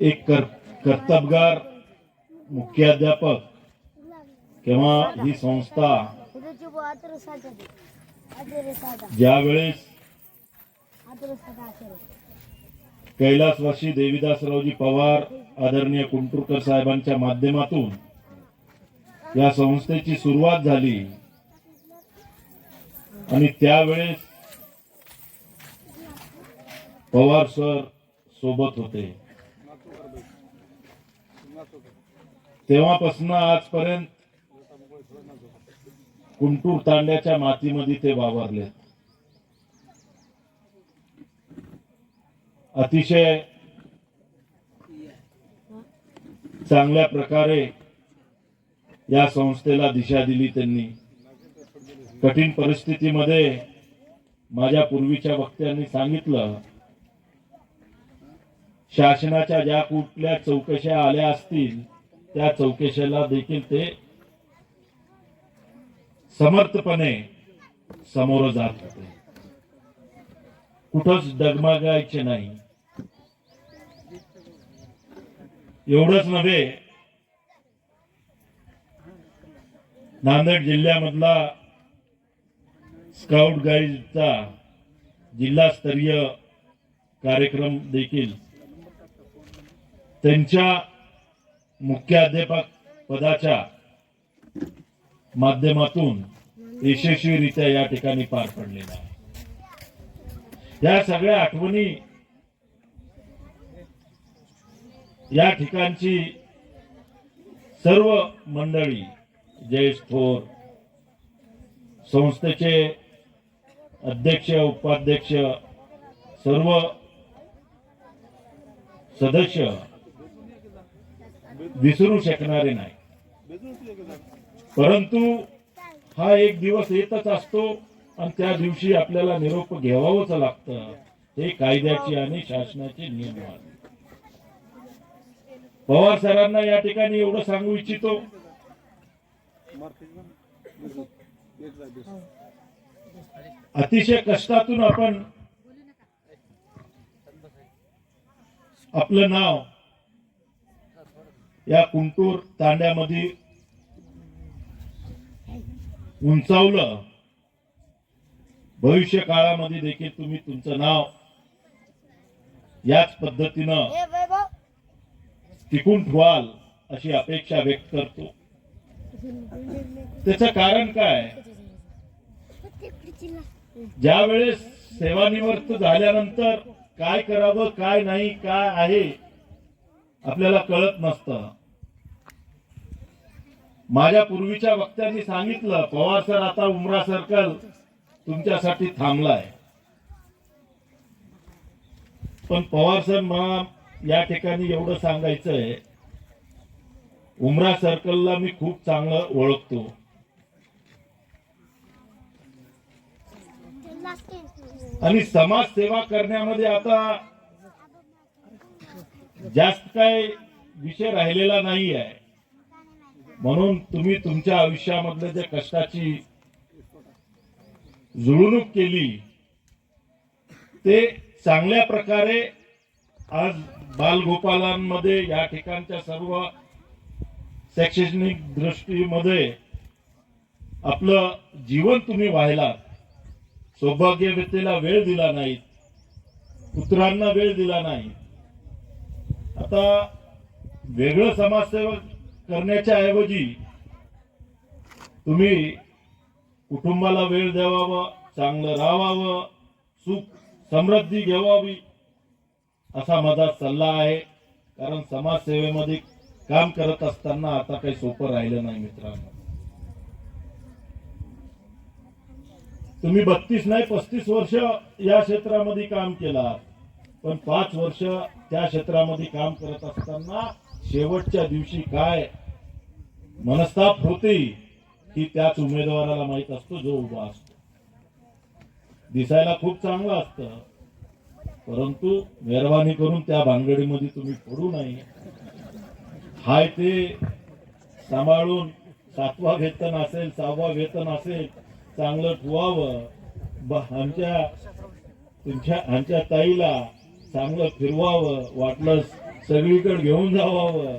एक कर कर्तबगार मुख्याध्यापक किंवा ही संस्था ज्या वेळेस कैलासवासी देविदासरावजी पवार आदरणीय कुंटुरकर साहेबांच्या माध्यमातून या संस्थेची सुरुवात झाली. आणि त्यावेळेस पवार सर सोबत होते. तेव्हापासून आजपर्यंत कुंटूर तांड्याच्या मातीमध्ये ते वावरले. अतिशय चांगल्या प्रकारे या संस्थेला दिशा दिली त्यांनी. कठीण परिस्थितीमध्ये माझ्या पूर्वीच्या वक्त्यांनी सांगितलं शासनाच्या ज्या कुठल्या चौकशा आल्या असतील त्या चौकशाला देखील ते समर्थपणे समोर जात होते. कुठंच डगमगायचे नाही. एवढंच नव्हे नांदेड जिल्ह्यामधला स्काउट गाईडचा जिल्हास्तरीय कार्यक्रम देखील त्यांच्या मुख्याध्यापक पदाच्या माध्यमातून यशस्वीरित्या या ठिकाणी पार पडलेला आहे. या सगळ्या आठवणी या ठिकाणची सर्व मंडळी जयेश थोर संस्थेचे अध्यक्ष उपाध्यक्ष सर्व सदस्य विसरू शकणारे नाही. परंतु हा एक दिवस येतच असतो आणि त्या दिवशी आपल्याला निरोप घ्यावाच लागतं. हे कायद्याचे आणि शासनाचे नियम आहेत. पवार सरांना या ठिकाणी एवढं सांगू इच्छितो. अतिशय कष्टातून आपण आपलं नाव या कुंटूर तांड्यामध्ये उंचावलं. भविष्य काळामध्ये देखील तुम्ही तुमचं नाव याच पद्धतीनं टिकून ठेवाल अशी अपेक्षा व्यक्त करतो. त्याचं कारण काय? ज्या वेळेस सेवानिवृत्त झाल्यानंतर काय करावं काय नाही काय आहे आपल्याला कळत नसतं. माझ्या पूर्वीच्या वक्त्यांनी सांगितलं पवार सर आता उमरा सर्कल तुमच्यासाठी थांबलाय. पण पवार सर मला या ठिकाणी एवढं सांगायचंय उमरा सर्कलला मी खूप चांगलं ओळखतो. आणि समाज सेवा करण्यामध्ये आता जास्त काय विषय राहिलेला नाही आहे म्हणून तुम्ही तुमच्या आयुष्यामधल्या ज्या कष्टाची जुळवणूक केली ते चांगल्या प्रकारे आज बालगोपालांमध्ये या ठिकाणच्या सर्व शैक्षणिक दृष्टीमध्ये आपलं जीवन तुम्ही व्हायला सौभाग्य व्यक्तीला वेळ दिला नाही. पुत्रांना वेळ दिला नाही. आता वेगळं समाजसेवक करण्याच्या ऐवजी तुम्ही कुटुंबाला वेळ द्यावा चांगलं राहावं सुख समृद्धी घेवावी असा माझा सल्ला आहे. कारण समाजसेवेमध्ये काम करत असताना आता काही सोपं राहिलं नाही मित्रांनो. तुम्ही बत्तीस नाही पस्तीस वर्ष या क्षेत्रामध्ये काम केला पण पाच वर्ष त्या क्षेत्रामध्ये काम करत असताना शेवटच्या दिवशी काय मनस्ताप होते ही त्याच उमेदवाराला माहीत असतो जो उभा असतो. दिसायला खूप चांगलं असतं परंतु मेहरबानी करून त्या भानगडीमध्ये तुम्ही पडू नये. हाय ते सांभाळून सातवा वेतन असेल सहावा वेतन असेल चांगलं ठुवावं आमच्या तुमच्या आमच्या ताईला चांगलं फिरवावं वाटलं सगळीकडे घेऊन जावावं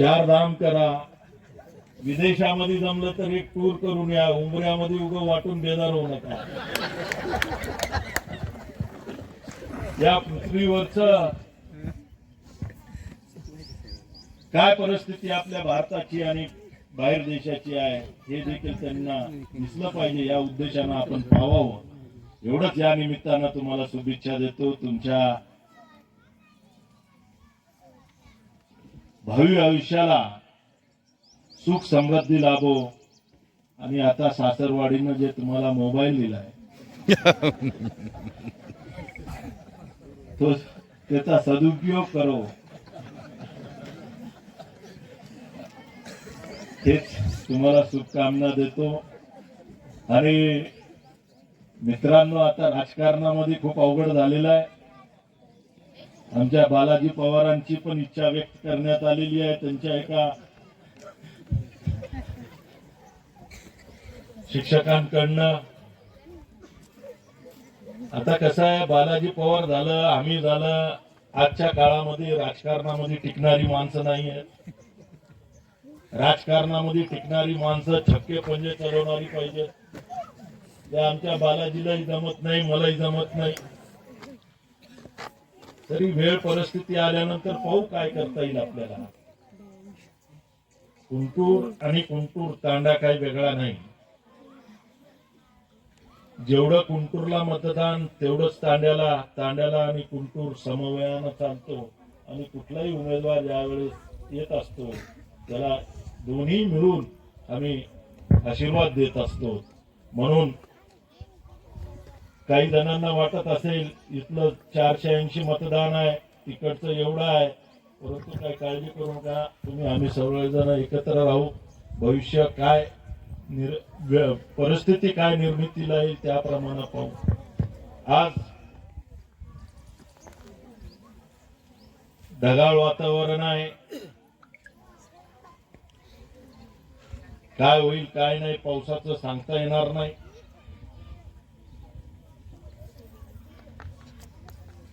चार धाम करा. विदेशामध्ये जमलं तर एक टूर करून या. उमऱ्यामध्ये उगं वाटून बेजार होऊ नका. या पृथ्वीवरच काय परिस्थिती आपल्या भारताची आणि बाहेर देशाची आहे हे देखील त्यांना दिसलं पाहिजे. या उद्देशानं आपण पावावं. एवढंच या निमित्तानं तुम्हाला शुभेच्छा देतो. तुमच्या भावी आयुष्याला सुख समृद्धी लाभो. आणि आता सासरवाडीनं जे तुम्हाला मोबाईल दिलाय तो त्याचा सदुपयोग करो. हेच तुम्हाला शुभकामना देतो. आणि मित्रांनो आता राजकारणामध्ये खूप अवघड झालेलं आहे. आमच्या बालाजी पवारांची पण इच्छा व्यक्त करण्यात आलेली आहे. त्यांच्या एका शिक्षकांकडनं. आता कसं आहे बालाजी पवार झालं आम्ही झालं. आजच्या काळामध्ये राजकारणामध्ये टिकणारी माणसं नाही आहेत. राजकारणामध्ये टिकणारी माणसं छक्के पंजे चालवणारी पाहिजे आमच्या बालाजीलाही जमत नाही मलाही जमत नाही. तरी वेळ परिस्थिती आल्यानंतर पाहू काय करता येईल आपल्याला. कुंटूर आणि कुंटूर तांडा काही वेगळा नाही. जेवढं कुंटूरला मतदान तेवढंच तांड्याला तांड्याला आणि कुंटूर समवयानं चालतो. आणि कुठलाही उमेदवार ज्यावेळेस येत असतो त्याला दोन्ही मिळून आम्ही आशीर्वाद देत असतो. म्हणून काही जणांना वाटत असेल इथलं चारशे ऐंशी मतदान आहे तिकडचं एवढं आहे. परंतु काय काळजी करू नका तुम्ही आम्ही सर्वजण एकत्र राहू. भविष्य काय निर परिस्थिती काय निर्मितीला येईल त्याप्रमाणे पाहू. आज ढगाळ वातावरण आहे. काय होईल काय नाही पावसाचं सांगता येणार नाही.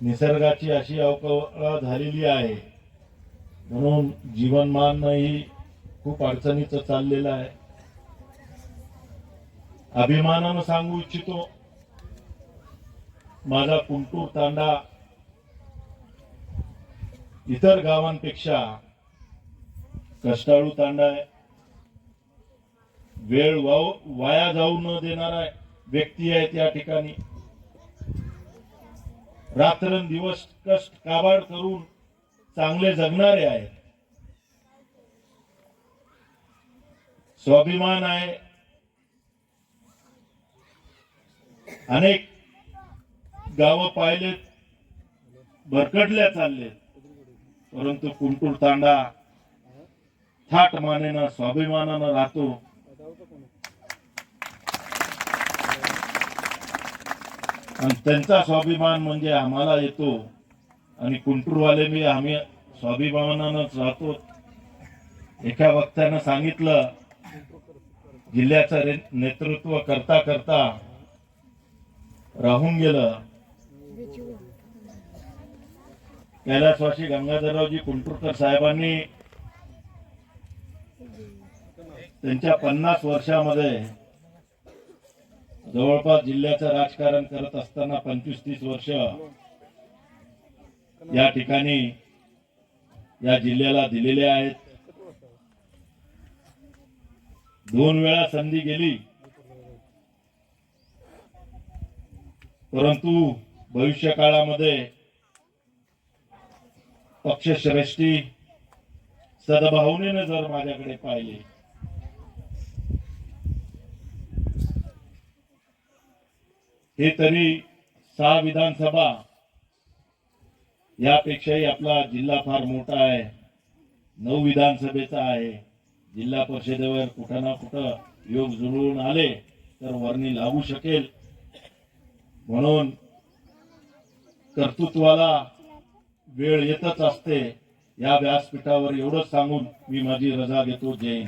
निसर्गाची अशी अवकळा झालेली आहे. म्हणून जीवनमानही खूप अडचणीचं चाललेलं आहे. अभिमानानं सांगू इच्छितो माझा कुंटूर तांडा इतर गावांपेक्षा कष्टाळू तांडा आहे. वेळ वाया जाऊ न देणारा व्यक्ती आहे त्या ठिकाणी. रात्रंदिवस कष्ट काबाड करून चांगले जगणारे आहेत. स्वाभिमान आहे. अनेक गावं पाहिलेत भरकटल्या चाललेत परंतु कुंटूर तांडा थाट मानेनं स्वाभिमानानं राहतो. आणि त्यांचा स्वाभिमान म्हणजे आम्हाला येतो. आणि कुंटूरवाले मी आम्ही स्वाभिमानानंच राहतो. एका वक्त्यानं सांगितलं जिल्ह्याचं नेतृत्व करता करता राहून गेलं. कैलासवासी गंगाधररावजी कुंटूरकर साहेबांनी त्यांच्या पन्नास वर्षामध्ये जवळपास जिल्ह्याचं राजकारण करत असताना पंचवीस तीस वर्ष या ठिकाणी या जिल्ह्याला दिलेले आहेत. दोन वेळा संधी गेली. परंतु भविष्य काळामध्ये पक्षश्रेष्ठी सद्भावनेनं जर माझ्याकडे पाहिले हे तरी सहा विधानसभा यापेक्षाही आपला जिल्हा फार मोठा आहे. नऊ विधानसभेचा आहे. जिल्हा परिषदेवर कुठं ना कुठं योग जुळून आले तर वर्णी लागू शकेल. म्हणून कर्तृत्वाला वेळ येतच असते. या व्यासपीठावर एवढंच सांगून मी माझी रजा घेतो. जय